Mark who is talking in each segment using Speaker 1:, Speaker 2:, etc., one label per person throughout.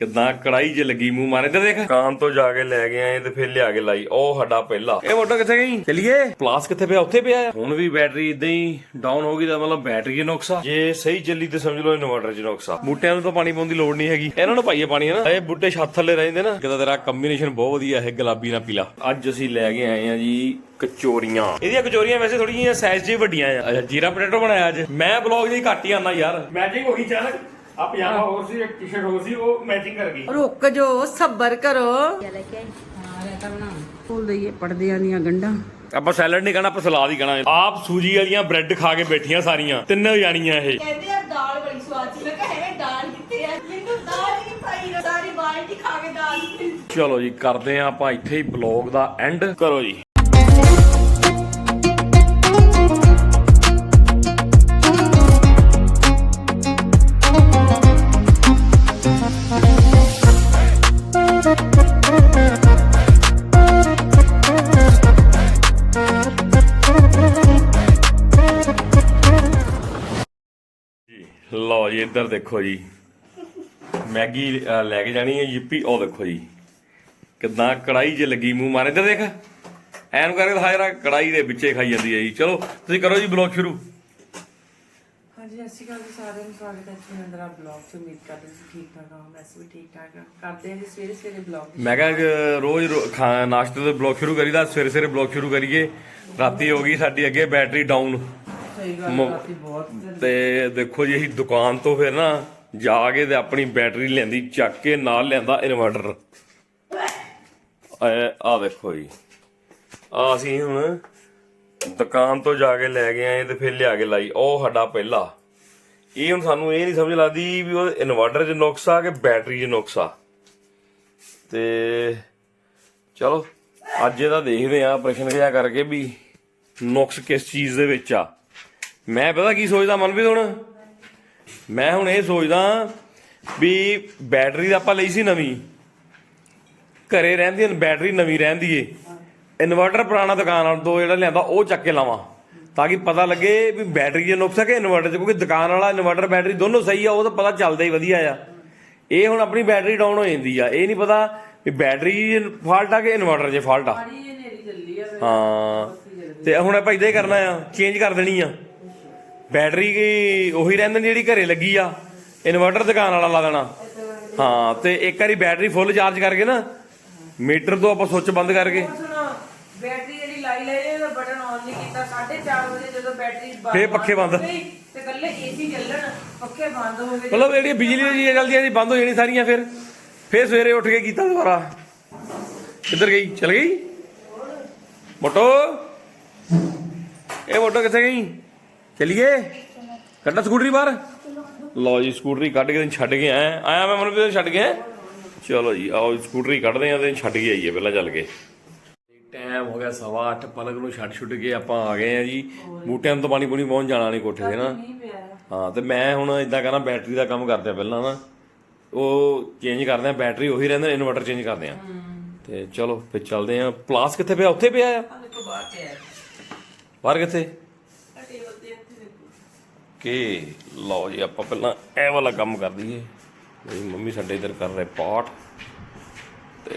Speaker 1: ਕਿਦਾਂ ਕੜਾਈ 'ਚ ਲੱਗੀ ਮੂੰਹ ਮਾਰੇ। ਤੇ ਦੇਖ। ਕਾਂ ਤੋਂ ਜਾ ਕੇ ਲੈ ਕੇ ਆਏ ਤੇ ਫਿਰ ਲਿਆ ਕੇ ਲਾਈ। ਉਹ ਸਾਡਾ ਪਹਿਲਾ। ਇਹ ਮੋਟਾ ਕਿੱਥੇ ਗਈ? ਚਲਿਏ। ਪਲਾਸ ਕਿੱਥੇ ਪਿਆ? ਉੱਥੇ ਪਿਆ। ਹੁਣ ਵੀ ਬੈਟਰੀ ਇਦਾਂ ਹੀ ਡਾਊਨ ਹੋ ਗਈ ਤਾਂ ਮਤਲਬ ਬੈਟਰੀ 'ਚ ਨੁਕਸਾ ਜੇ ਸਹੀ ਚੱਲੀ ਤੇ ਸਮਝ ਲਓ ਇਨਵਰਟਰ 'ਚ ਨੁਕਸਾ ਬੂਟਿਆਂ ਨੂੰ ਤਾਂ ਪਾਣੀ ਪਾਉਣ ਦੀ ਲੋੜ ਨਹੀਂ ਹੈਗੀ। ਇਹਨਾਂ ਨੂੰ ਪਾਈਏ ਪਾਣੀ ਹੈ ਨਾ ਇਹ ਬੂਟੇ ਛੱਤ ਥੱਲੇ ਰਹਿੰਦੇ ਨਾ। ਕਿਦਾ ਤੇਰਾ ਕੰਬੀਨੇਸ਼ਨ ਬਹੁਤ ਵਧੀਆ ਹੈ ਗੁਲਾਬੀ ਨਾਲ ਪੀਲਾ। ਅੱਜ ਅਸੀਂ ਲੈ ਕੇ ਆਏ ਆ ਜੀ ਕਚੋਰੀਆਂ। ਇਹਦੀਆਂ ਕਚੋਰੀਆਂ ਵੈਸੇ ਥੋੜੀ ਜਿਹੀਆਂ ਸਾਈਜ਼ ਹੀ ਵੱਡੀਆਂ ਆ। ਜੀਰਾ ਪੋਟੈਟੋ ਬਣਾਇਆ ਅੱਜ। ਮੈਂ ਬਲੌਗ ਜੀ ਘੱਟ ਹੀ ਆਉਂਦਾ ਯਾਰ। ਮੈਚਿੰਗ ਹੋ ਗਈ ਚਾਨਕ ਆ ਪਜਾਮਾ ਹੋਰ ਸੀ ਇੱਕ ਟੀ-ਸ਼ਰਟ ਹੋਰ ਸੀ ਉਹ ਮੈਚਿੰਗ ਕਰ ਗਈ।
Speaker 2: ਰੁਕ ਜੋ ਸਬਰ ਕਰੋ।
Speaker 3: ਫੁੱਲ ਦਈਏ ਪੜਦਿਆਂ ਦੀਆਂ ਗੰਢਾਂ।
Speaker 1: ਆਪਾਂ ਸੈਲਡ ਨਹੀਂ ਕਹਣਾ ਆਪਾਂ ਸਲਾਦ ਹੀ ਕਹਣਾ ਆਪ ਸੂਜੀ ਵਾਲੀਆਂ ਬ੍ਰੈਡ ਖਾ ਕੇ ਬੈਠੀਆਂ ਸਾਰੀਆਂ ਤਿੰਨੇ ਜਾਣੀਆਂ ਇਹ।
Speaker 2: ਕਹਿੰਦੇ ਆ ਦਾਲ ਬੜੀ ਸਵਾਦ ਸੀ। ਮੈਂ ਕਿਹਾ ਹੈ ਦਾਲ ਕਿੱਥੇ ਆ? ਮੈਨੂੰ ਦਾਲ ਹੀ ਨਹੀਂ ਪਾਈ ਸਾਰੀ ਬਾਲਟੀ ਖਾ ਕੇ ਦਾਲ। ਹੀ
Speaker 1: ਚਲੋ ਜੀ ਕਰਦੇ ਆ ਆਪਾਂ ਇੱਥੇ ਹੀ ਬਲੌਗ ਦਾ ਐਂਡ ਕਰੋ ਜੀ। ਇੱਧਰ ਦੇਖੋ ਜੀ। ਮੈਗੀ ਲੈ ਕੇ ਜਾਣੀ ਹੈ ਯਿੱਪੀ ਉਹ ਦੇਖੋ ਜੀ। ਕਿਦਾਂ ਕੜਾਈ 'ਚ ਲੱਗੀ ਮੂੰਹ ਮਾਰੇ ਤੇ ਦੇਖ। ਐਨ ਕਰਕੇ ਦਿਖਾ ਜਰਾ ਕੜਾਈ ਦੇ ਵਿੱਚੇ ਖਾਈ ਜਾਂਦੀ ਹੈ ਜੀ। ਚਲੋ ਤੁਸੀਂ ਕਰੋ ਜੀ ਬਲੌਗ ਸ਼ੁਰੂ।
Speaker 3: ਹਾਂਜੀ ਅਕਾਲ ਜੀ ਸਾਰਿਆਂ ਨੂੰ। ਸਵਾਗਤ ਹੈ ਜੀ ਮੇਰਾ ਬਲੌਗ ਚ। ਉਮੀਦ ਕਰਦੇ ਤੁਸੀਂ ਠੀਕ ਠਾਕ ਹੋ ਮੈਂ ਵੀ ਠੀਕ ਠਾਕ ਹਾਂ। ਕਰਦੇ ਹਾਂ ਜੀ ਸਵੇਰੇ ਸਵੇਰੇ ਬਲੌਗ
Speaker 1: ਮੈਂ ਕਿਹਾ ਰੋਜ਼ ਨਾਸ਼ਤੇ ਤੋਂ ਬਲੌਗ ਸ਼ੁਰੂ ਕਰੀਦਾ। ਸਵੇਰੇ ਸਵੇਰੇ ਬਲੌਗ ਸ਼ੁਰੂ ਕਰੀਏ। ਰਾਤੀ ਹੋ ਗਈ ਸਾਡੀ ਅੱਗੇ ਬੈਟਰੀ ਡਾਊਨ।
Speaker 3: ਸਹੀ ਗੱਲ
Speaker 1: ਮ-
Speaker 3: ਰਾਤੀ ਬਹੁਤ
Speaker 1: ਤੇ ਦੇਖੋ ਜੀ ਅਸੀਂ ਦੁਕਾਨ ਤੋਂ ਫਿਰ ਨਾ ਜਾ ਕੇ ਤੇ ਆਪਣੀ ਬੈਟਰੀ ਲੈਂਦੀ ਚੱਕ ਕੇ ਨਾਲ ਲਿਆਂਦਾ ਇਨਵਰਟਰ। ਆ ਦੇਖੋ ਜੀ। ਆ ਅਸੀਂ ਹੁਣ ਦੁਕਾਨ ਤੋਂ ਜਾ ਕੇ ਲੈ ਕੇ ਆਏ ਤੇ ਫਿਰ ਲਿਆ ਕੇ ਲਾਈ। ਉਹ ਸਾਡਾ ਪਹਿਲਾ। ਇਹ ਹੁਣ ਸਾਨੂੰ ਇਹ ਨਹੀਂ ਸਮਝ ਲੱਗਦੀ ਵੀ ਉਹ ਇਨਵਰਟਰ 'ਚ ਨੁਕਸਾ ਕਿ ਬੈਟਰੀ 'ਚ ਨੁਕਸਾ ਤੇ ਚਲੋ ਅੱਜ ਇਹਦਾ ਦੇਖਦੇ ਆ ਪ੍ਰਸ਼ਨ ਜਿਹਾ ਕਰਕੇ ਵੀ ਨੁਕਸ ਕਿਸ ਚੀਜ਼ ਦੇ ਵਿੱਚ ਆ। ਮੈਂ ਪਤਾ ਕੀ ਸੋਚਦਾ ਮਨਵੀਰ ਹੁਣ? ਮੈਂ ਹੁਣ ਇਹ ਸੋਚਦਾ ਵੀ ਬੈਟਰੀ ਤਾਂ ਆਪਾਂ ਲਈ ਸੀ ਨਵੀਂ। ਘਰੇ ਰਹਿੰਦੀ ਬੈਟਰੀ ਨਵੀਂ ਰਹਿੰਦੀ ਏ। ਇਨਵਰਟਰ ਪੁਰਾਣਾ ਦੁਕਾਨ ਵਾਲ ਤੋਂ ਜਿਹੜਾ ਲਿਆਂਦਾ ਉਹ ਚੱਕ ਕੇ ਲਾਵਾਂ। ਤਾਂ ਕਿ ਪਤਾ ਲੱਗੇ ਵੀ ਬੈਟਰੀ ਜੇ ਨੁਕਸ ਹੈ ਕਿ ਇਨਵਰਟਰ ਚ ਕਿਉਂਕਿ ਦੁਕਾਨ ਵਾਲਾ ਇਨਵਰਟਰ ਬੈਟਰੀ ਦੋਨੋਂ ਸਹੀ ਆ ਉਹ ਤਾਂ ਪਤਾ ਚੱਲਦਾ ਹੀ ਵਧੀਆ ਆ। ਇਹ ਹੁਣ ਆਪਣੀ ਬੈਟਰੀ ਡਾਊਨ ਹੋ ਜਾਂਦੀ ਆ। ਇਹ ਨਹੀਂ ਪਤਾ ਵੀ ਬੈਟਰੀ ਫਾਲਟ ਆ ਕਿ ਇਨਵਰਟਰ 'ਚ ਫਾਲਟ ਆ। ਹਾਂ। ਤੇ ਹੁਣ ਆਪਾਂ ਇਦਾਂ ਹੀ ਕਰਨਾ ਆ ਚੇਂਜ ਕਰ ਦੇਣੀ ਆ। ਬੈਟਰੀ ਕੀ ਉਹੀ ਰਹਿੰਦੀ ਜਿਹੜੀ ਘਰੇ ਲੱਗੀ ਆ ਇਨਵਰਟਰ ਦੁਕਾਨ ਵਾਲਾ ਲਾ ਦੇਣਾ। ਹਾਂ ਤੇ ਇੱਕ ਵਾਰੀ ਬੈਟਰੀ ਫੁੱਲ ਚਾਰਜ ਕਰਕੇ ਨਾ ਮੀਟਰ ਤੋਂ ਆਪਾਂ ਸੁੱਚ ਬੰਦ ਕਰਕੇ।
Speaker 3: ਬੈਟਰੀ ਜਿਹੜੀ ਲਾਈ ਲਈ ਇਹਦਾ ਬਟਨ ਆਨ ਨਹੀਂ ਕੀਤਾ 4:30 ਵਜੇ ਜਦੋਂ ਬੈਟਰੀ ਬੰਦ
Speaker 1: ਫੇਰ ਪੱਖੇ ਬੰਦ।
Speaker 3: ਹੋ ਗਈ, ਤੇ ਕੱਲੇ ਏਸੀ ਚੱਲਣ ਪੱਖੇ ਬੰਦ ਹੋ ਗਏ।
Speaker 1: ਮਤਲਬ ਜਿਹੜੀਆਂ ਬਿਜਲੀ ਦੀਆਂ ਚੀਜ਼ਾਂ ਚੱਲਦੀਆਂ ਸੀ ਬੰਦ ਹੋ ਜਾਣੀ ਸਾਰੀਆਂ ਫਿਰ। ਫਿਰ ਸਵੇਰੇ ਉੱਠ ਕੇ ਕੀਤਾ ਦੁਬਾਰਾ। ਕਿੱਧਰ ਗਈ? ਚਲ ਗਈ? ਮੋਟੋ? ਇਹ ਮੋਟੋ ਕਿੱਥੇ ਗਈ? ਚਲੀਏ? ਕੱਢਾ ਸਕੂਟਰੀ ਬਾਹਰ। ਲਓ ਜੀ ਸਕੂਟਰੀ ਕੱਢ ਕੇ ਤੈਨੂੰ ਛੱਡ ਕੇ ਆਇਆ ਆਇਆ ਮੈਂ ਮਨ ਵੀ ਛੱਡ ਕੇ? ਆਇਆ। ਚਲੋ ਜੀ ਆਓ ਸਕੂਟਰੀ ਕੱਢਦੇ ਆ ਤੇ ਛੱਡ ਕੇ ਆਈਏ ਪਹਿਲਾਂ ਚੱਲ ਕੇ। ਟਾਈਮ ਹੋ ਗਿਆ ਸਵਾ ਅੱਠ ਪਲਕ ਨੂੰ ਛੱਡ ਛੁੱਟ ਕੇ ਆਪਾਂ ਆ ਗਏ ਆ ਜੀ। ਬੂਟਿਆਂ ਨੂੰ ਤਾਂ ਪਾਣੀ ਪੂਣੀ ਪਹੁੰਚ ਜਾਣਾ ਨਹੀਂ ਕੋਠੇ ਤੇ ਨਾ। ਹਾਂ ਤੇ ਮੈਂ ਹੁਣ ਇਦਾਂ ਕਰਾਂ ਬੈਟਰੀ ਦਾ ਕੰਮ ਕਰਦੇ ਆ ਪਹਿਲਾਂ ਨਾ। ਉਹ ਚੇਂਜ ਕਰਦੇ ਆ ਬੈਟਰੀ ਉਹੀ ਰਹਿੰਦੇ ਇਨਵਰਟਰ ਚੇਂਜ ਕਰਦੇ ਆ ਤੇ ਚਲੋ ਫਿਰ ਚੱਲਦੇ ਆ ਪਲਾਸ ਕਿੱਥੇ ਪਿਆ? ਉੱਥੇ ਪਿਆ ਆ। ਬਾਹਰ ਕਿੱਥੇ? ਕਿ ਲਓ ਜੀ, ਆਪਾਂ ਪਹਿਲਾਂ ਇਹ ਵਾਲਾ ਕੰਮ ਕਰ ਦਈਏ। ਮੇਰੀ ਮੰਮੀ ਸਾਡੇ ਇਧਰ ਕਰ ਰਹੇ ਪਾਠ। ਤੇ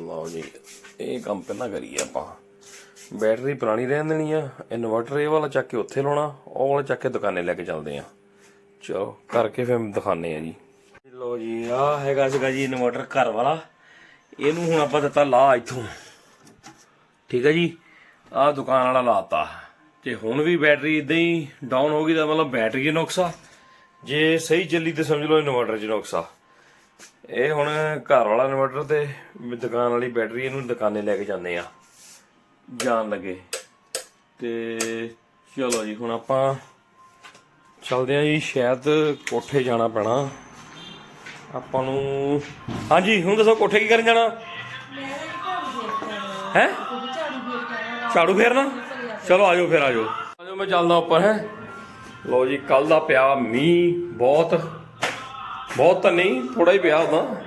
Speaker 1: ਲਓ ਜੀ, ਇਹ ਕੰਮ ਪਹਿਲਾਂ ਕਰੀਏ ਆਪਾਂ। ਬੈਟਰੀ ਪੁਰਾਣੀ ਰਹਿਣ ਦੇਣੀ ਆ, ਇਨਵਰਟਰ ਇਹ ਵਾਲਾ ਚੱਕ ਕੇ ਉੱਥੇ ਲਾਉਣਾ, ਉਹ ਵਾਲਾ ਚੱਕ ਕੇ ਦੁਕਾਨੇ ਲੈ ਕੇ ਚੱਲਦੇ ਆ। ਚਲੋ, ਕਰਕੇ ਫਿਰ ਦਿਖਾਣੇ ਆ ਜੀ। ਲਓ ਜੀ ਆ ਹੈਗਾ ਸੀਗਾ ਜੀ ਇਨਵਰਟਰ ਘਰ ਵਾਲਾ। ਇਹਨੂੰ ਹੁਣ ਆਪਾਂ ਦਿੱਤਾ ਲਾ ਇੱਥੋਂ। ਠੀਕ ਹੈ ਜੀ। ਆਹ ਦੁਕਾਨ ਵਾਲਾ ਲਾਤਾ। ਤੇ ਹੁਣ ਵੀ ਬੈਟਰੀ ਇਦਾਂ ਹੀ ਡਾਊਨ ਹੋ ਗਈ ਤਾਂ ਮਤਲਬ ਬੈਟਰੀ 'ਚ ਨੁਕਸਾ ਜੇ ਸਹੀ ਚੱਲੀ ਤੇ ਸਮਝ ਲਓ ਇਨਵਰਟਰ 'ਚ ਨੁਕਸਾ ਇਹ ਹੁਣ ਘਰ ਵਾਲਾ ਇਨਵਰਟਰ ਤੇ ਦੁਕਾਨ ਵਾਲੀ ਬੈਟਰੀ ਇਹਨੂੰ ਦੁਕਾਨੇ ਲੈ ਕੇ ਜਾਂਦੇ ਆ। ਜਾਣ ਲੱਗੇ। ਤੇ ਚਲੋ ਜੀ, ਹੁਣ ਆਪਾਂ ਚੱਲਦੇ ਆ ਜੀ, ਸ਼ਾਇਦ ਕੋਠੇ ਜਾਣਾ ਪੈਣਾ। ਆਪਾਂ ਨੂੰ ਹਾਂਜੀ, ਹੁਣ ਦੱਸੋ ਕੋਠੇ ਕੀ ਕਰਨ ਜਾਣਾ? ਹੈ? ਝਾੜੂ ਫੇਰਨਾ? ਚਲੋ ਆਜੋ ਫਿਰ ਆਜੋ। ਆਜੋ ਮੈਂ ਚੱਲਦਾ ਉੱਪਰ ਹੈ। ਲੋ ਜੀ ਕੱਲ ਦਾ ਪਿਆ ਮੀਂਹ ਬਹੁਤ। ਬਹੁਤ ਤਾਂ ਨਹੀਂ ਥੋੜਾ ਹੀ ਪਿਆ ਉਹਦਾ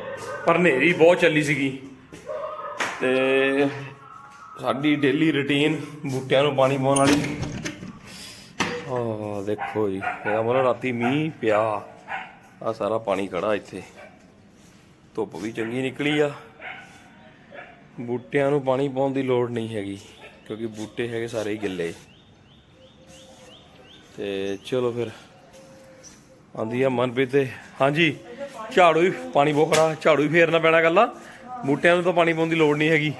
Speaker 1: ਪਰ ਹਨੇਰੀ ਬਹੁਤ ਚੱਲੀ ਸੀਗੀ। ਤੇ ਸਾਡੀ ਡੇਲੀ ਰੁਟੀਨ ਬੂਟਿਆਂ ਨੂੰ ਪਾਣੀ ਪਾਉਣ ਵਾਲੀ। ਆ ਦੇਖੋ ਜੀ ਇਹਦਾ ਮਤਲਬ ਰਾਤੀ ਮੀਂਹ ਪਿਆ। ਆ ਸਾਰਾ ਪਾਣੀ ਖੜਾ ਇੱਥੇ। ਧੁੱਪ ਵੀ ਚੰਗੀ ਨਿਕਲੀ ਆ। ਬੂਟਿਆਂ ਨੂੰ ਪਾਣੀ ਪਾਉਣ ਦੀ ਲੋੜ ਨਹੀਂ ਹੈਗੀ। ਕਿਉਂਕਿ ਬੂਟੇ ਹੈਗੇ ਸਾਰੇ ਹੀ ਗਿੱਲੇ। ਤੇ ਚਲੋ ਫਿਰ ਆਂਦੀ ਆ ਮਨਪ੍ਰੀਤ ਤੇ। ਹਾਂਜੀ, ਝਾੜੂ ਹੀ ਪਾਣੀ ਬਹੁਤ ਝਾੜੂ ਹੀ ਫੇਰਨਾ ਪੈਣਾ ਗੱਲਾਂ ਬੂਟਿਆਂ ਨੂੰ ਤਾਂ ਪਾਣੀ ਪਾਉਣ ਦੀ ਲੋੜ ਨਹੀਂ ਹੈਗੀ,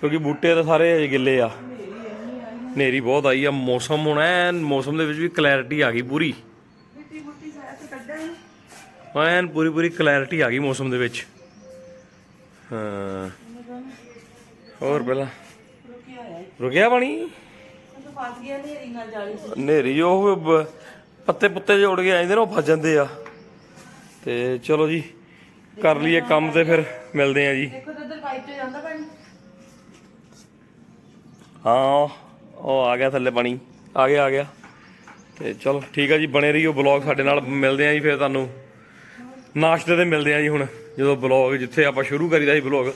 Speaker 1: ਕਿਉਂਕਿ ਬੂਟੇ ਤਾਂ ਸਾਰੇ ਹਜੇ ਗਿੱਲੇ ਆ। ਹਨੇਰੀ ਬਹੁਤ ਆਈ ਆ, ਮੌਸਮ ਹੁਣ ਐਨ, ਮੌਸਮ ਦੇ ਵਿੱਚ ਵੀ ਕਲੈਰਿਟੀ ਆ ਗਈ ਪੂਰੀ। ਐਨ ਪੂਰੀ ਪੂਰੀ ਕਲੈਰਿਟੀ ਆ ਗਈ ਮੌਸਮ ਦੇ ਵਿੱਚ। ਹਾਂ। ਹੋਰ ਪਹਿਲਾਂ ਰੁਕਿਆ ਪਾਣੀ?
Speaker 2: ਤਾਂ ਫਸ ਗਿਆ ਨੇਰੀ ਨਾਲ ਜਾਲੀ
Speaker 1: ਹਨੇਰੀ ਉਹ ਬ- ਪੱਤੇ ਪੁੱਤੇ ਜਿਹੇ ਉੜ ਕੇ ਆਉਂਦੇ ਨੇ ਉਹ ਫਸ ਜਾਂਦੇ ਆ। ਤੇ ਚਲੋ ਜੀ ਕਰ ਲਈਏ ਕੰਮ ਤੇ ਫਿਰ ਮਿਲਦੇ ਆ ਜੀ।
Speaker 2: ਦੇਖੋ ਤਾਂ ਉਧਰ ਪਾਈਪ 'ਚ ਜਾਂਦਾ ਪਾਣੀ।
Speaker 1: ਹਾਂ ਉਹ ਆ ਗਿਆ ਥੱਲੇ ਪਾਣੀ। ਆ ਗਿਆ ਆ ਗਿਆ। ਤੇ ਚਲੋ ਠੀਕ ਆ ਜੀ ਬਣੇ ਰਹੀਓ ਬਲੌਗ ਸਾਡੇ ਨਾਲ। ਮਿਲਦੇ ਆ ਜੀ ਫਿਰ ਤੁਹਾਨੂੰ। ਨਾਸ਼ਤੇ ਤੇ ਮਿਲਦੇ ਆ ਜੀ ਹੁਣ ਜਦੋਂ ਬਲੌਗ ਜਿੱਥੇ ਆਪਾਂ ਸ਼ੁਰੂ ਕਰੀਦਾ ਸੀ ਬਲੌਗ।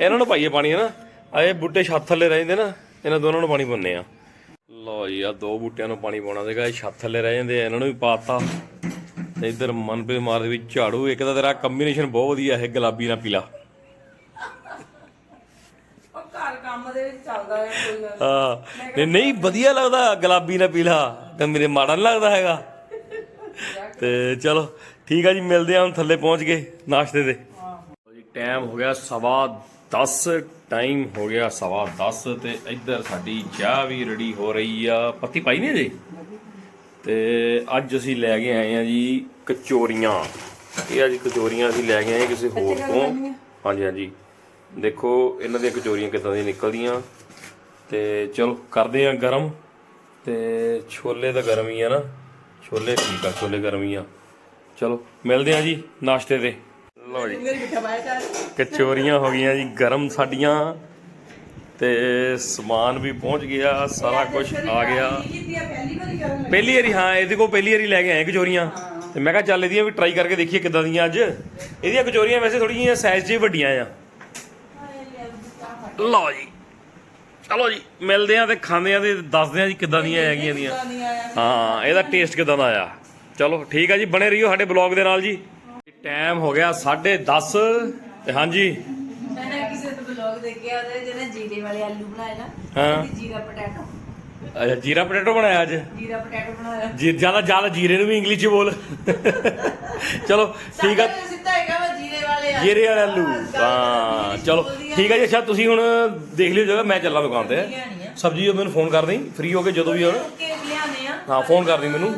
Speaker 1: ਇਹਨਾਂ ਨੂੰ ਪਾਈਏ ਪਾਣੀ ਹਨਾ? ਆਏ ਬੂਟੇ ਛੱਤ ਥੱਲੇ ਰਹਿੰਦੇ ਨਾ। ਇਹਨਾਂ ਦੋਨਾਂ ਨੂੰ ਪਾਣੀ ਪਾਉਂਦੇ ਆ। ਲਓ ਜੀ ਆ ਦੋ ਬੂਟਿਆਂ ਨੂੰ ਪਾਣੀ ਪਾਉਣਾ ਸੀਗਾ ਇਹ ਛੱਤ ਥੱਲੇ ਰਹਿ ਜਾਂਦੇ ਆ ਇਹਨਾਂ ਨੂੰ ਵੀ ਪਾਤਾ। ਤੇ ਇੱਧਰ ਮਨਪ੍ਰੀਤ ਮਾਰ ਦੇ ਵਿੱਚ ਝਾੜੂ ਇੱਕ ਤਾਂ ਤੇਰਾ ਕੰਬੀਨੇਸ਼ਨ ਬਹੁਤ ਵਧੀਆ ਹੈ ਗੁਲਾਬੀ ਨਾਲ ਪੀਲਾ।
Speaker 3: ਉਹ ਘਰ ਕੰਮ ਦੇ ਵਿੱਚ ਚੱਲਦਾ ਹੈ ਕੋਈ ਗੱਲ
Speaker 1: ਹਾਂ ਨਹੀਂ ਨਹੀਂ ਵਧੀਆ ਲੱਗਦਾ ਗੁਲਾਬੀ ਨਾਲ ਪੀਲਾ ਤੇ ਮੇਰੇ ਮਾੜਾ ਨਹੀਂ ਲੱਗਦਾ ਹੈਗਾ। ਤੇ ਚਲੋ ਠੀਕ ਆ ਜੀ ਮਿਲਦੇ ਆ ਹੁਣ ਥੱਲੇ ਪਹੁੰਚ ਗਏ ਨਾਸ਼ਤੇ ਜੀ ਟਾਈਮ ਹੋ ਗਿਆ ਸਵਾ 10 ਟਾਈਮ ਹੋ ਗਿਆ ਸਵਾ 10 ਤੇ ਇੱਧਰ ਸਾਡੀ ਚਾਹ ਵੀ ਰੈਡੀ ਹੋ ਰਹੀ ਆ। ਪੱਤੀ ਪਾਈ ਨਹੀਂ ਜੀ ਤੇ ਅੱਜ ਅਸੀਂ ਲੈ ਕੇ ਆਏ ਆ ਜੀ ਕਚੋਰੀਆਂ। ਇਹ ਅੱਜ ਕਚੋਰੀਆਂ ਅਸੀਂ ਲੈ ਕੇ ਆਏ ਕਿਸੇ ਹੋਰ ਤੋਂ। ਹਾਂਜੀ ਹਾਂਜੀ। ਦੇਖੋ ਇਹਨਾਂ ਦੀਆਂ ਕਚੋਰੀਆਂ ਕਿੱਦਾਂ ਦੀਆਂ ਨਿਕਲਦੀਆਂ। ਤੇ ਚਲੋ ਕਰਦੇ ਆ ਗਰਮ। ਤੇ ਛੋਲੇ ਤਾਂ ਗਰਮ ਹੀ ਆ ਨਾ। ਛੋਲੇ ਠੀਕ ਆ ਛੋਲੇ ਗਰਮ ਹੀ ਆ। ਚਲੋ ਮਿਲਦੇ ਆ ਜੀ ਨਾਸ਼ਤੇ ਤੇ। ਲਓ ਜੀ। ਕਚੋਰੀਆਂ ਹੋ ਗਈਆਂ ਜੀ ਗਰਮ ਸਾਡੀਆਂ। ਤੇ ਸਮਾਨ ਵੀ ਪਹੁੰਚ ਗਿਆ ਸਾਰਾ ਕੁਝ ਆ ਗਿਆ।
Speaker 2: ਪਹਿਲੀ ਵਾਰੀ
Speaker 1: ਹਾਂ ਇਹਦੇ ਕੋਲ ਪਹਿਲੀ ਵਾਰੀ ਲੈ ਕੇ ਆਏ ਕਚੋਰੀਆਂ। ਤੇ ਮੈਂ ਕਿਹਾ ਚੱਲ ਇਹਦੀਆਂ ਵੀ ਟਰਾਈ ਕਰਕੇ ਦੇਖੀਏ ਕਿੱਦਾਂ ਦੀਆਂ ਅੱਜ। ਇਹਦੀਆਂ ਕਚੋਰੀਆਂ ਵੈਸੇ ਥੋੜੀ ਜਿਹੀਆਂ ਸਾਈਜ਼ 'ਚ ਵੱਡੀਆਂ ਆ। ਲਓ ਜੀ। ਚਲੋ ਜੀ ਮਿਲਦੇ ਆ ਤੇ ਖਾਂਦੇ ਆ ਤੇ ਦੱਸਦੇ ਆ ਜੀ ਕਿੱਦਾਂ ਦੀਆਂ ਹੈਗੀਆਂ ਦੀਆਂ। ਹਾਂ ਇਹਦਾ ਟੇਸਟ ਕਿੱਦਾਂ ਦਾ ਆ। ਚਲੋ ਠੀਕ ਆ ਜੀ ਬਣੇ ਰਹੀਓ ਸਾਡੇ ਬਲੌਗ ਦੇ ਨਾਲ ਜੀ। ਟਾਈਮ ਹੋ ਗਿਆ 10:30 ਤੇ ਹਾਂਜੀ।
Speaker 2: ਮੈਂ ਕਿਸੇ ਤੋਂ ਬਲੌਗ ਦੇਖਿਆ ਉਹਦੇ ਜਿਹਨੇ ਜੀਰੇ ਵਾਲੇ ਆਲੂ ਬਣਾਏ ਨਾ
Speaker 1: ਹਾਂ।
Speaker 2: ਜੀਰਾ ਪਟੈਟੋ।
Speaker 1: ਅੱਛਾ ਜੀਰਾ ਪੋਟੈਟੋ ਬਣਾਇਆ ਅੱਜ?
Speaker 2: ਜੀਰਾ ਪਟੈਟੋ ਬਣਾਇਆ।
Speaker 1: ਜੀ ਜ਼ਿਆਦਾ ਜ਼ਿਆਦਾ ਜੀਰੇ ਨੂੰ ਵੀ ਇੰਗਲਿਸ਼ ਚ ਬੋਲ। ਚਲੋ ਠੀਕ ਆ।
Speaker 2: ਸਾਡਾ ਸਿੱਧਾ ਹੈਗਾ ਵਾ ਜੀਰੇ ਵਾਲੇ ਆਲੂ।
Speaker 1: ਜੀਰੇ ਵਾਲੇ ਆਲੂ। ਹਾਂ ਚਲੋ ਠੀਕ ਆ ਜੀ ਅੱਛਾ ਤੁਸੀਂ ਹੁਣ ਦੇਖ ਲਿਓ ਜਗ੍ਹਾ ਮੈਂ ਚੱਲਾਂ ਦੁਕਾਨ ਤੇ। ਸਬਜੀ ਮੈਨੂੰ ਫੋਨ ਕਰ ਦੇਈਂ ਫ੍ਰੀ ਹੋ ਕੇ ਜਦੋਂ ਵੀ ਹੋਣ
Speaker 2: ਕੇ ਲਿਆਣੇ ਆ।
Speaker 1: ਹਾਂ ਫੋਨ ਕਰ ਦੀ ਮੈਨੂੰ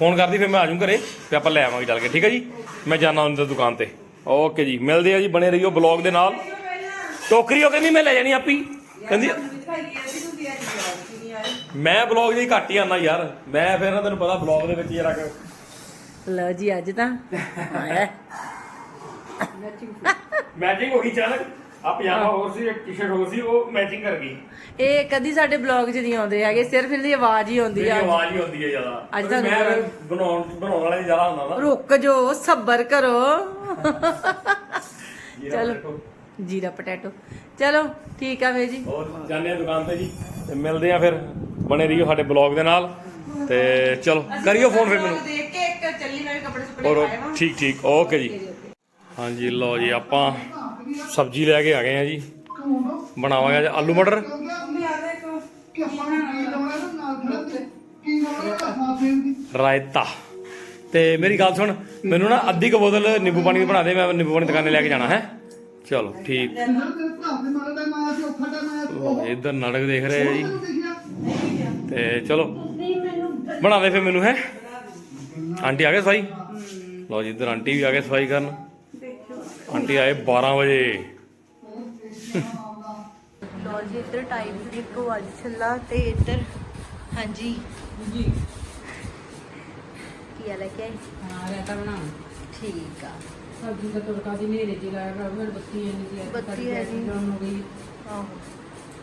Speaker 1: ਫੋਨ ਕਰਦੀ ਫਿਰ ਮੈਂ ਆ ਜਾਊਂ ਘਰੇ ਤੇ ਆਪਾਂ ਲੈ ਆਵਾਂਗੇ ਚੱਲ ਕੇ ਠੀਕ ਹੈ ਜੀ? ਮੈਂ ਜਾਣਾ ਉਹਨਾਂ ਦੀ ਦੁਕਾਨ ਤੇ। ਓਕੇ ਜੀ ਮਿਲਦੇ ਆ ਜੀ ਬਣੇ ਰਹੀਓ ਬਲੌਗ ਦੇ ਨਾਲ। ਟੋਕਰੀ ਉਹ ਕਹਿੰਦੀ ਮੈਂ ਲੈ ਜਾਣੀ ਆਪੀ। ਕਹਿੰਦੀ ਮੈਂ ਬਲੌਗ ਜੀ ਘੱਟ ਹੀ ਆਣਾ ਯਾਰ। ਮੈਂ ਫਿਰ ਨਾ ਤੈਨੂੰ ਪਤਾ ਬਲੌਗ ਦੇ ਵਿੱਚ ਜਰਾ
Speaker 2: ਲਓ ਜੀ ਅੱਜ ਤਾਂ ਆਇਆ।
Speaker 1: ਮੈਚਿੰਗ ਹੋ ਗਈ ਅਚਾਨਕ। ਆ ਪਜਾਮਾ ਹੋਰ ਸੀ ਇੱਕ ਟੀ-ਸ਼ਰਟ ਹੋਰ ਸੀ ਉਹ ਮੈਚਿੰਗ ਕਰ ਗਈ।
Speaker 2: ਇਹ ਕਦੀ ਸਾਡੇ ਬਲੌਗ 'ਚ ਨਹੀਂ ਆਉਂਦੇ ਹੈਗੇ ਸਿਰਫ ਇਹਦੀ ਆਵਾਜ਼ ਹੀ ਆਉਂਦੀ
Speaker 1: ਮੇਰੀ
Speaker 2: ਆ
Speaker 1: ਆਵਾਜ਼ ਹੀ ਹੁੰਦੀ ਹੈ ਜ਼ਿਆਦਾ।
Speaker 2: ਅੱਜ ਤੁਹਾਨੂੰ
Speaker 1: ਮੈਂ ਬਣਾਉਣ ਬਣਾਉਣ ਵਾਲਾ ਹੀ ਜ਼ਿਆਦਾ ਹੁੰਦਾ ਨਾ
Speaker 2: ਰੁਕ ਜੋ ਸਬਰ ਕਰੋ। ਚਲੋ। ਜੀਰਾ ਪਟੈਟੋ। ਚਲੋ ਠੀਕ ਆ ਫੇ ਜੀ।
Speaker 1: ਹੋਰ ਆ ਦੁਕਾਨ ਤੇ ਜੀ। ਤੇ ਮਿਲਦੇ ਆ ਫਿਰ। ਬਣੇ ਰਹੀਓ ਸਾਡੇ ਬਲੌਗ ਦੇ ਨਾਲ। ਤੇ ਚਲੋ ਕਰਿਓ ਫੋਨ ਫਿਰ ਮੈਨੂੰ।
Speaker 2: ਦੇਖ ਕੇ ਇੱਕ ਚੱਲੀ ਮੈਂ ਵੀ ਕੱਪੜੇ ਸੁਪੜੇ
Speaker 1: ਔਰ
Speaker 2: ਪਾਏ ਵਾਂ।
Speaker 1: ਠੀਕ ਠੀਕ ਓਕੇ ਜੀ। ਹਾਂਜੀ ਲਓ ਜੀ ਆਪਾਂ। ਸਬਜ਼ੀ ਲੈ ਕੇ ਆ ਗਏ ਆ ਜੀ। ਬਣਾਵਾਂਗੇ ਅੱਜ ਆਲੂ ਮਟਰ। ਰਾਇਤਾ। ਤੇ ਮੇਰੀ ਗੱਲ ਸੁਣ ਮੈਨੂੰ ਨਾ ਅੱਧੀ ਕੁ ਬੋਤਲ ਨਿੰਬੂ ਪਾਣੀ ਦੀ ਬਣਾ ਦੇ ਮੈਂ ਨਿੰਬੂ ਪਾਣੀ ਦੁਕਾਨੇ ਲੈ ਕੇ ਜਾਣਾ ਹੈ? ਚਲੋ ਠੀਕ। ਲਓ, ਇੱਧਰ ਨਾਟਕ ਦੇਖ ਰਹੇ ਆ ਜੀ। ਤੇ ਚਲੋ ਬਣਾ ਦੇ ਫਿਰ ਮੈਨੂੰ ਹੈ? ਆਂਟੀ ਆ ਗਏ ਸਫ਼ਾਈ? ਲਓ ਜੀ ਇੱਧਰ ਆਂਟੀ ਵੀ ਆ ਗਏ ਸਫ਼ਾਈ ਕਰਨ। ਆਂਟੀ ਆਏ 12 ਵਜੇ।
Speaker 2: ਲੋ ਜੀ ਇੱਧਰ ਟਾਈਮ ਕੋ ਅੱਜ ਛੱਲਾ ਤੇ ਇੱਧਰ। ਹਾਂਜੀ।
Speaker 3: ਜੀ
Speaker 2: ਕੀ ਆ ਲੈ ਕੇ ਆਈ
Speaker 3: ਹਾਂ ਰਾਇਤਾ ਬਣਾ
Speaker 2: ਠੀਕ ਆ।
Speaker 3: ਸਬਜ਼ੀ ਦਾ ਤੜਕਾ ਸੀ ਨੇਰੇ ਜੀ ਲਾਇਆ ਕਰ ਮੇਰੇ ਬੱਤੀ ਇੰਨੀ ਸੀ ਅੱਜ
Speaker 2: ਬੱਤੀ ਹੈ ਜੀ।
Speaker 3: ਡਾਊਨ ਹੋ ਗਈ।
Speaker 2: ਆਹੋ।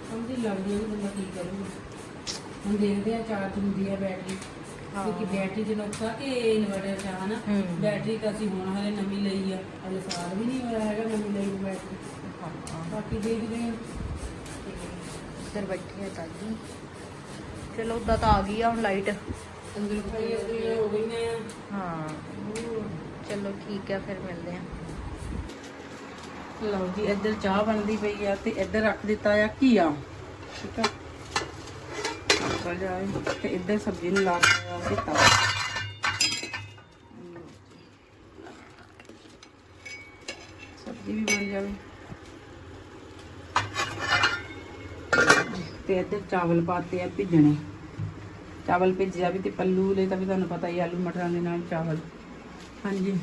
Speaker 3: ਸਮਝ ਹੀ ਲੱਗਦੀ ਹੈ ਵੀ ਬੰਦਾ ਕੀ ਕਰੂਗਾ। ਹੁਣ ਦੇਖਦੇ ਆ ਚਾਰਜ ਹੁੰਦੀ ਹੈ ਬੈਟਰੀ।
Speaker 2: ਹਾਂ।
Speaker 3: ਕਿਉਂਕਿ ਬੈਟਰੀ ਚ ਨੁਕਸਾ ਕਿ ਇਨਵਰਟਰ ਚ ਆ ਨਾ
Speaker 2: ਹੂੰ।
Speaker 3: ਬੈਟਰੀ ਤਾਂ ਅਸੀਂ ਹੁਣ ਹਲੇ ਨਵੀਂ ਲਈ ਆ ਹਲੇ ਸਾਲ ਵੀ ਨਹੀਂ ਹੋਇਆ ਹੈਗਾ ਨਵੀਂ ਲਈ ਨੂੰ ਬੈਟਰੀ
Speaker 2: ਹਾਂ।
Speaker 3: ਬਾਕੀ ਦੇਖਦੇ ਆ
Speaker 2: ਇੱਧਰ ਬੈਠੀ ਆ ਦਾਦੀ ਚਲੋ ਉਦਾਂ ਤਾਂ ਆ ਗਈ ਆ ਹੁਣ ਲਾਈਟ
Speaker 3: ਅੰਦਰ ਹੋ ਆ।
Speaker 2: ਹਾਂ। ਚਲੋ ਠੀਕ ਹੈ ਫਿਰ ਮਿਲਦੇ ਆ।
Speaker 3: ਲਓ ਜੀ ਇੱਧਰ ਚਾਹ ਬਣਦੀ ਪਈ ਆ ਤੇ ਇੱਧਰ ਰੱਖ ਦਿੱਤਾ ਆ ਘੀਆ। ਠੀਕ ਆ? ਨਿਕਲ ਜਾਏ ਤੇ ਇੱਧਰ ਸਬਜ਼ੀ ਨੂੰ ਲਾ ਦਿੱਤਾ ਆ ਭਿੱਤਾ ਸਬਜ਼ੀ ਵੀ ਬਣ ਜਾਵੇ ਤੇ ਇੱਧਰ ਚਾਵਲ ਪਾਤੇ ਆ ਭਿੱਜਣੇ ਚਾਵਲ ਭਿੱਜਿਆ ਵੀ ਤੇ ਪੱਲੂ ਲਈ ਤਾਂ ਵੀ ਤੁਹਾਨੂੰ ਪਤਾ ਹੀ ਆਲੂ ਮਟਰਾਂ ਦੇ ਨਾਲ ਚਾਵਲ ਹਾਂਜੀ।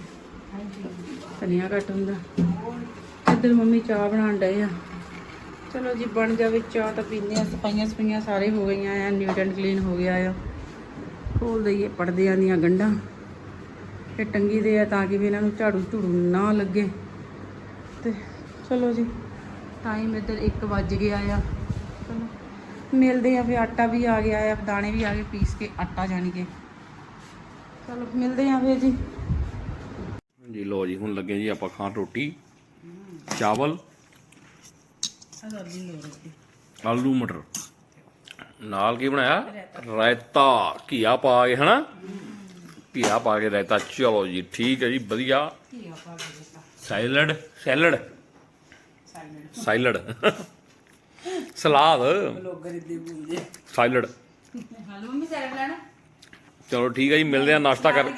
Speaker 3: ਧਨੀਆ ਘੱਟ ਹੁੰਦਾ। ਇੱਧਰ ਮੰਮੀ ਚਾਹ ਬਣਾਉਣ ਡਏ ਆ। ਚਲੋ ਜੀ, ਬਣ ਜਾਵੇ ਚਾਹ ਤਾਂ ਪੀਂਦੇ ਆ ਸਫਾਈਆਂ ਸਫਾਈਆਂ ਸਾਰੇ ਹੋ ਗਈਆਂ ਆ ਨੀਟ ਐਂਡ ਕਲੀਨ ਹੋ ਗਿਆ ਆ। ਖੋਲ ਦਈਏ ਪਰਦਿਆਂ ਦੀਆਂ ਗੰਢਾਂ। ਤੇ ਟੰਗੀ ਦੇ ਆ ਤਾਂ ਕਿ ਵੀ ਇਹਨਾਂ ਨੂੰ ਝਾੜੂ ਝੂੜੂ ਨਾ ਲੱਗੇ। ਤੇ ਚਲੋ ਜੀ ਟਾਈਮ ਇੱਧਰ 1 ਵੱਜ ਗਿਆ ਆ। ਚਲੋ, ਮਿਲਦੇ ਆ ਫਿਰ, ਆਟਾ ਵੀ ਆ ਗਿਆ ਆ, ਦਾਣੇ ਵੀ ਆ ਗਏ, ਪੀਸ ਕੇ ਆਟਾ ਜਾਣੀ ਕਿ। ਚਲੋ, ਮਿਲਦੇ ਆ ਫਿਰ ਜੀ।
Speaker 1: ਜੀ ਲੋ ਜੀ, ਹੁਣ ਲੱਗੇ ਜੀ ਆਪਾਂ ਖਾਣ ਰੋਟੀ, ਚਾਵਲ। ਆਲੂ ਮਟਰ। ਨਾਲ ਕੀ ਬਣਾਇਆ? ਰਾਇਤਾ। ਘੀਆ ਪਾ ਕੇ ਹਨਾ? ਘੀਆ ਪਾ ਕੇ ਰਾਇਤਾ। ਚਲੋ ਜੀ ਠੀਕ ਹੈ ਜੀ ਵਧੀਆ। Salad salad. Salad. Salad.
Speaker 3: Mummy salad. ਲੈਣਾ
Speaker 1: ਚਲੋ ਠੀਕ ਹੈ ਜੀ ਮਿਲਦੇ ਆ ਨਾਸ਼ਤਾ ਕਰ।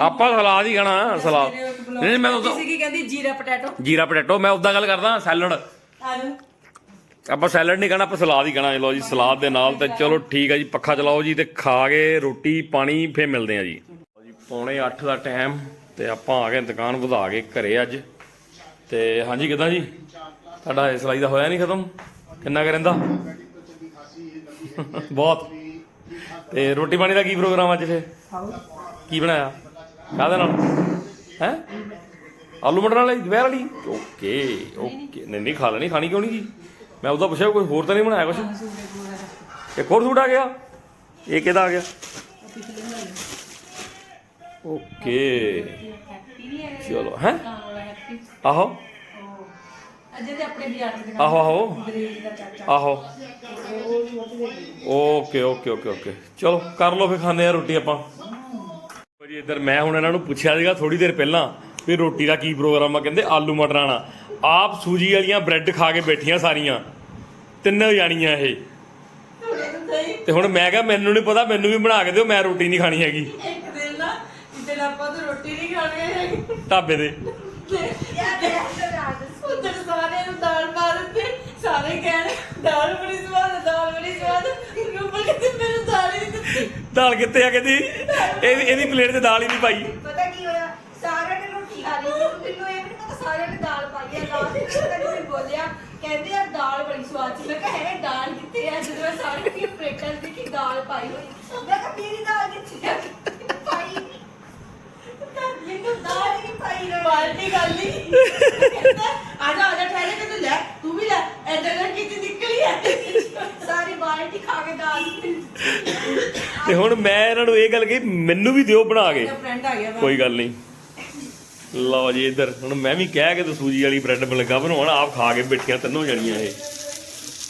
Speaker 1: ਆਪਾਂ ਸਲਾਦ ਹੀ ਖਾਣਾ ਸਲਾਦ। ਨਹੀਂ ਮੈਂ ਉਦੋਂ
Speaker 3: ਕੀ ਕਹਿੰਦੀ ਜੀਰਾ ਪੋਟੈਟੋ।
Speaker 1: ਜੀਰਾ ਪੋਟੈਟੋ ਮੈਂ ਉਦਾਂ ਗੱਲ ਕਰਦਾ ਸੈਲਡ।
Speaker 3: ਆਲੂ
Speaker 1: ਆਪਾਂ ਸੈਲਡ ਨਹੀਂ ਖਾਣਾ ਆਪਾਂ ਸਲਾਦ ਹੀ ਖਾਣਾ। ਲਓ ਜੀ ਸਲਾਦ ਦੇ ਨਾਲ ਤੇ ਚਲੋ ਠੀਕ ਹੈ ਜੀ ਪੱਖਾ ਚਲਾਓ ਜੀ ਤੇ ਖਾ ਕੇ ਰੋਟੀ ਪਾਣੀ ਫੇਰ ਮਿਲਦੇ ਆ ਜੀ। ਜੀ ਪੌਣੇ 8 ਦਾ ਟਾਈਮ ਤੇ ਆਪਾਂ ਆ ਗਏ ਦੁਕਾਨ ਵਧਾ ਕੇ ਘਰੇ ਅੱਜ। ਤੇ ਹਾਂਜੀ ਕਿਦਾਂ ਜੀ? ਤੁਹਾਡਾ ਸਲਾਈ ਦਾ ਹੋਇਆ ਨਹੀਂ ਖਤਮ? ਕਿੰਨਾ ਕੁ ਰਹਿੰਦਾ? ਬਹੁਤ। ਤੇ ਰੋਟੀ ਪਾਣੀ ਦਾ ਕੀ ਪ੍ਰੋਗਰਾਮ ਅੱਜ ਫੇ ਕੀ ਬਣਾਇਆ? ਕਾਹਦੇ ਨਾਲ? ਹੈ? ਆਲੂ ਮਟਰ ਵਾਲੀ, ਦੁਪਹਿਰ ਵਾਲੀ। Okay okay. ਨਹੀਂ ਨਹੀਂ, ਖਾ ਲੈਣੀ, ਖਾਣੀ ਕਿਉਂ ਨਹੀਂ ਜੀ? ਮੈਂ ਉਹਦਾ ਪੁੱਛਿਆ, ਕੋਈ ਹੋਰ ਤਾਂ ਨਹੀਂ ਬਣਾਇਆ ਕੁਛ? ਇੱਕ ਹੋਰ ਸੂਟ ਆ ਗਿਆ। ਇਹ ਕਿਹਦਾ ਆ ਗਿਆ? ਓਕੇ। ਚਲੋ, ਹੈ? ਆਹੋ।
Speaker 3: ਅਜੇ ਤੇ ਆਪਣੇ ਬਿਆਰ ਦੇ
Speaker 1: ਆਹੋ ਆਹੋ। ਆਹੋ। Okay okay okay okay. ਚਲੋ, ਕਰ ਲਓ ਫੇ ਖਾਂਦੇ ਆ ਰੋਟੀ ਆਪਾਂ। ਜੀ ਇੱਧਰ ਮੈਂ ਹੁਣ ਇਹਨਾਂ ਨੂੰ ਪੁੱਛਿਆ ਸੀਗਾ ਥੋੜੀ ਦੇਰ ਪਹਿਲਾਂ। ਵੀ ਰੋਟੀ ਦਾ ਕੀ ਪ੍ਰੋਗਰਾਮ ਆ ਕਹਿੰਦੇ ਆਲੂ ਮਟਰਾਂ ਵਾਲਾ ਆਪ ਸੂਜੀ ਵਾਲੀਆਂ ਬ੍ਰੈਡ ਖਾ ਕੇ ਬੈਠੀਆਂ ਸਾਰੀਆਂ। ਤਿੰਨੇ ਜਾਣੀਆਂ ਇਹ। ਤੇ ਹੁਣ ਮੈਂ ਕਿਹਾ ਮੈਨੂੰ ਨਹੀਂ ਪਤਾ ਮੈਨੂੰ ਵੀ ਬਣਾ ਕੇ ਦਿਓ ਮੈਂ ਰੋਟੀ ਨਹੀਂ ਖਾਣੀ ਹੈਗੀ।
Speaker 3: ਇੱਕ ਦਿਨ ਨਾ ਜਿੱਦਣ ਆਪਾਂ ਤਾਂ ਰੋਟੀ ਨਹੀਂ ਖਾਣੀ ਹੈਗੀ।
Speaker 1: ਢਾਬੇ ਦੇ
Speaker 3: ਉਧਰ ਨੂੰ ਦਾਲ ਪਾ ਦਿੰਦੇ ਸਾਰੇ ਕਹਿਣ ਦਾਲ ਬੜੀ ਸਵਾਦ ਹੈ ਦਾਲ ਬੜੀ ਸਵਾਦ ਹੈ ਰੂਪਲ ਕਹਿੰਦੀ ਮੈਨੂੰ ਦਾਲ ਹੀ ਨਹੀਂ ਦਿੱਤੀ।
Speaker 1: ਦਾਲ ਕਿੱਥੇ ਆ ਕਹਿੰਦੀ? ਇਹਦੀ ਇਹਦੀ ਪਲੇਟ 'ਚ ਦਾਲ ਹੀ ਨਹੀਂ ਪਾਈ
Speaker 2: ਪਤਾ ਕੀ ਹੋਇਆ ਸਾਰਿਆਂ ਨੇ ਰੋਟੀ ਖਾ ਲਈ ਮੈਨੂੰ ਇਹ ਵੀ ਨਹੀਂ ਪਤਾ ਸਾਰਿਆਂ ਨੇ ਦਾਲ ਪਾਈ ਹੈ ਲਾਸਟ ਵਿੱਚ ਤੈਨੂੰ ਵੀ ਬੋਲਿਆ ਕਹਿੰਦੇ ਯਾਰ ਦਾਲ ਬੜੀ ਸਵਾਦ ਸੀ। ਮੈਂ ਕਿਹਾ ਹੈ ਦਾਲ ਕਿੱਥੇ ਹੈ ਜਦੋਂ ਮੈਂ ਸਾਰੀ ਕੀ ਪਲੇਟਾਂ ਦੀ ਕੀ ਦਾਲ ਪਾਈ ਹੋਈ। ਮੈਂ ਕਿਹਾ ਮੇਰੀ ਦਾਲ ਕਿੱਥੇ ਹੈ ਪਾਈ ਨਹੀਂ। ਮੈਨੂੰ ਦਾਲ ਹੀ ਨਹੀਂ ਪਾਈ ਰੋਟੀ
Speaker 3: ਬਾਲਟੀ ਗੱਲ ਨਹੀਂ ਆ ਜਾ ਆ ਜਾ ਠਹਿਰੇ ਤੇ ਤੂੰ ਲੈ ਤੂੰ ਵੀ ਲੈ। ਐਦਾਂ ਕਰਕੇ ਤੇ ਨਿਕਲੀ ਹੈ
Speaker 2: ਸਾਰੀ ਬਾਲਟੀ ਖਾ ਕੇ ਦਾਲ
Speaker 1: ਤੇ ਹੁਣ ਮੈਂ ਇਹਨਾਂ ਨੂੰ ਇਹ ਗੱਲ ਕਹੀ ਮੈਨੂੰ ਵੀ ਦਿਓ ਬਣਾ ਕੇ।
Speaker 3: ਫਰੈਂਡ ਆ ਗਿਆ
Speaker 1: ਕੋਈ ਗੱਲ ਨਹੀਂ। ਲਓ ਜੀ ਇੱਧਰ ਹੁਣ ਮੈਂ ਵੀ ਕਹਿ ਕੇ ਤੇ ਸੂਜੀ ਵਾਲੀ ਬ੍ਰੈਡ ਲੱਗਾ ਬਣਾਉਣ ਆਪ ਖਾ ਕੇ ਬੈਠੀਆਂ ਤਿੰਨੋਂ ਜਣੀਆਂ ਇਹ।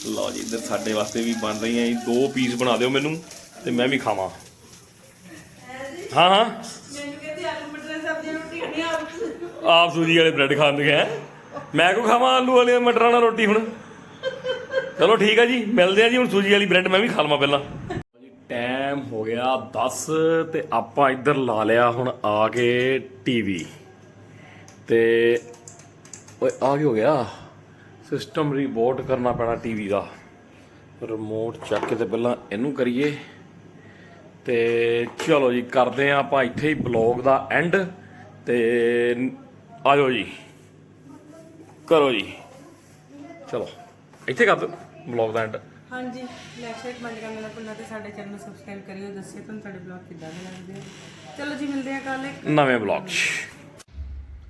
Speaker 1: ਲਓ ਜੀ ਇੱਧਰ ਸਾਡੇ ਵਾਸਤੇ ਵੀ ਬਣ ਰਹੀਆਂ ਜੀ ਦੋ ਪੀਸ ਬਣਾ ਦਿਓ ਮੈਨੂੰ ਤੇ ਮੈਂ ਵੀ ਖਾਵਾਂ। ਹਾਂ ਹਾਂ।
Speaker 3: ਮੈਨੂੰ ਕਹਿੰਦੀ ਆਲੂ ਮਟਰ ਦੀ ਸਬਜ਼ੀ ਰੋਟੀ ਖਾਣੀ ਆਪ
Speaker 1: ਆਪ ਸੂਜੀ ਵਾਲੇ ਬ੍ਰੈਡ ਖਾਂਦੇ ਹੈ ਮੈਂ ਕੋ ਖਾਵਾਂ ਆਲੂ ਵਾਲੇ ਮਟਰਾਂ ਨਾਲ ਰੋਟੀ ਹੁਣ? ਚਲੋ ਠੀਕ ਆ ਜੀ ਮਿਲਦੇ ਆ ਜੀ ਹੁਣ ਸੂਜੀ ਵਾਲੀ ਬ੍ਰੈਡ ਮੈਂ ਵੀ ਖਾ ਲਵਾਂ ਪਹਿਲਾਂ। ਟਾਈਮ ਹੋ ਗਿਆ 10 ਤੇ ਆਪਾਂ ਇੱਧਰ ਲਾ ਲਿਆ ਹੁਣ ਆ ਕੇ ਟੀਵੀ। ਤੇ ਓਏ ਆ ਕੀ ਹੋ ਗਿਆ? ਸਿਸਟਮ ਰੀਬੋਟ ਕਰਨਾ ਪੈਣਾ ਟੀਵੀ ਦਾ। ਰਿਮੋਟ ਚੱਕ ਕੇ ਤੇ ਪਹਿਲਾਂ ਇਹਨੂੰ ਕਰੀਏ। ਤੇ ਚਲੋ ਜੀ ਕਰਦੇ ਆ ਆਪਾਂ ਇੱਥੇ ਹੀ ਬਲੌਗ ਦਾ ਐਂਡ ਤੇ ਆ ਜਾਓ ਜੀ। ਕਰੋ ਜੀ। ਚਲੋ ਇੱਥੇ ਕਰ ਦਿਓ ਬਲੌਗ ਦਾ ਐਂਡ
Speaker 3: ਹਾਂਜੀ ਲਾਈਕ ਸ਼ੇਅਰ ਕਮੈਂਟ ਕਰਨਾ ਨਾ ਭੁੱਲਣਾ ਤੇ ਸਾਡੇ ਚੈਨਲ ਨੂੰ ਸਬਸਕ੍ਰਾਈਬ ਕਰਿਓ ਦੱਸਿਓ ਤੁਹਾਨੂੰ ਸਾਡੇ ਬਲੌਗ ਕਿੱਦਾਂ ਦੇ ਲੱਗਦੇ ਆ। ਚਲੋ ਜੀ ਮਿਲਦੇ ਆ ਕੱਲ ਇੱਕ
Speaker 1: ਨਵੇਂ ਬਲੌਗ 'ਚ।